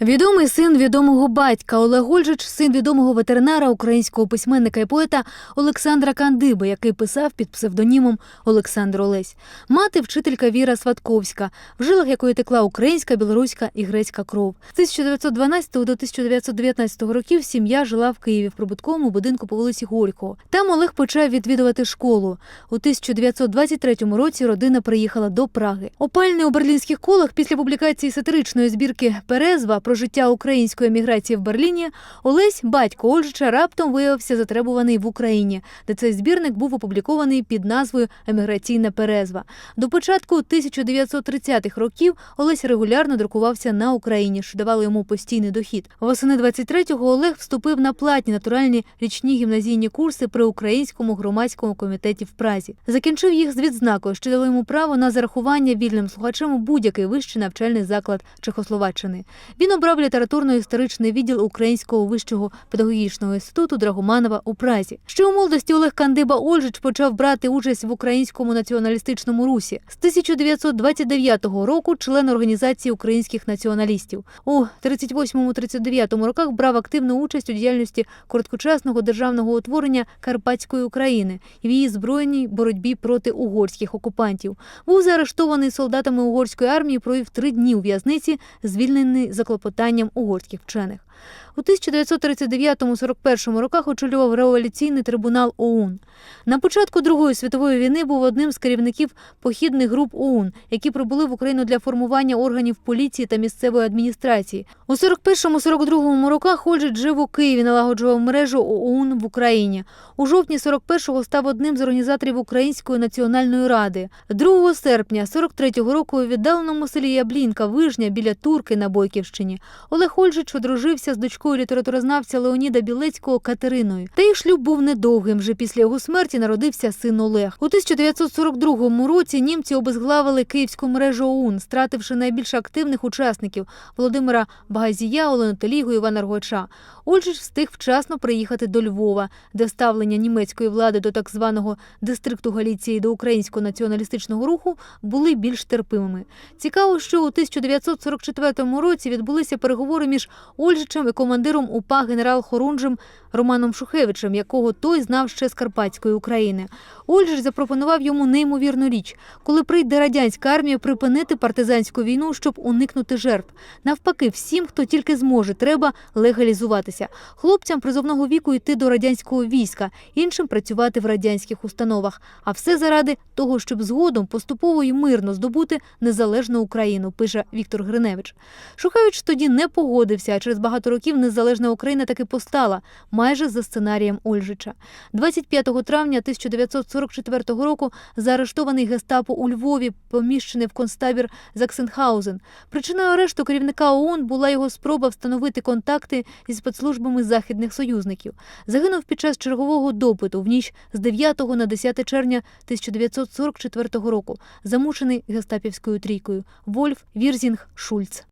Відомий син відомого батька Олег Ольжич, син відомого ветеринара, українського письменника і поета Олександра Кандиби, який писав під псевдонімом Олександр Олесь. Мати вчителька Віра Сватковська, в жилах якої текла українська, білоруська і грецька кров. З 1912 до 1919 років сім'я жила в Києві в прибутковому будинку по вулиці Горького. Там Олег почав відвідувати школу. У 1923 році родина приїхала до Праги. Опальний у берлінських колах після публікації сатиричної збірки Перезва про життя української еміграції в Берліні Олесь, батько Ольжича, раптом виявився затребуваний в Україні, де цей збірник був опублікований під назвою Еміграційна Перезва. До початку 1930-х років Олесь регулярно друкувався на Україні, що давало йому постійний дохід. Восени 23-го Олег вступив на платні натуральні річні гімназійні курси при українському громадському комітеті в Празі. Закінчив їх з відзнакою, що дало йому право на зарахування вільним слухачем у будь-який вищий навчальний заклад Чехословаччини. Він обрав літературно-історичний відділ Українського вищого педагогічного інституту Драгоманова у Празі. Ще у молодості Олег Кандиба Ольжич почав брати участь в українському націоналістичному русі. З 1929 року член організації українських націоналістів. У 38-39 роках брав активну участь у діяльності короткочасного державного утворення Карпатської України в її збройній боротьбі проти угорських окупантів. Був заарештований солдатами угорської армії, провів три дні у в'язниці, звільнений за клопотанням угорських вчених. У 1939-41 роках очолював революційний трибунал ОУН. На початку Другої світової війни був одним з керівників похідних груп ОУН, які прибули в Україну для формування органів поліції та місцевої адміністрації. У 41-42 роках Ольжич жив у Києві, налагоджував мережу ОУН в Україні. У жовтні 41-го став одним з організаторів Української національної ради. 2 серпня 43-го року у віддаленому селі Яблінка, Вижня, біля Турки на Бойківщині, Олег Ольжич одружився з дочкою літературознавця Леоніда Білецького Катериною. Та їх шлюб був недовгим. Вже після його смерті народився син Олег. У 1942 році німці обезглавили київську мережу ОУН, стративши найбільш активних учасників Володимира Багазія, Олену Телігу, Івана Ргоча. Ольжич встиг вчасно приїхати до Львова, де ставлення німецької влади до так званого дистрикту Галіції до українського націоналістичного руху були більш терпимими. Цікаво, що у 1944 році відбулися переговори між Ольжичем і командиром УПА генерал Хорунжем Романом Шухевичем, якого той знав ще з Карпатської України. Ольжич запропонував йому неймовірну річ, коли прийде радянська армія припинити партизанську війну, щоб уникнути жертв. Навпаки, всім, хто тільки зможе, треба легалізуватися. Хлопцям призовного віку йти до радянського війська, іншим працювати в радянських установах. А все заради того, щоб згодом поступово і мирно здобути незалежну Україну, пише Віктор Гриневич. Шухевич тоді не погодився, а через багато років незалежна Україна таки постала, майже за сценарієм Ольжича. 25 травня 1944 року заарештований гестапо у Львові, поміщений в концтабір Заксенхаузен. Причиною арешту керівника ООН була його спроба встановити контакти зі спецслужбами західних союзників. Загинув під час чергового допиту в ніч з 9 на 10 червня 1944 року, замучений гестапівською трійкою Вольф Вірзінг Шульц.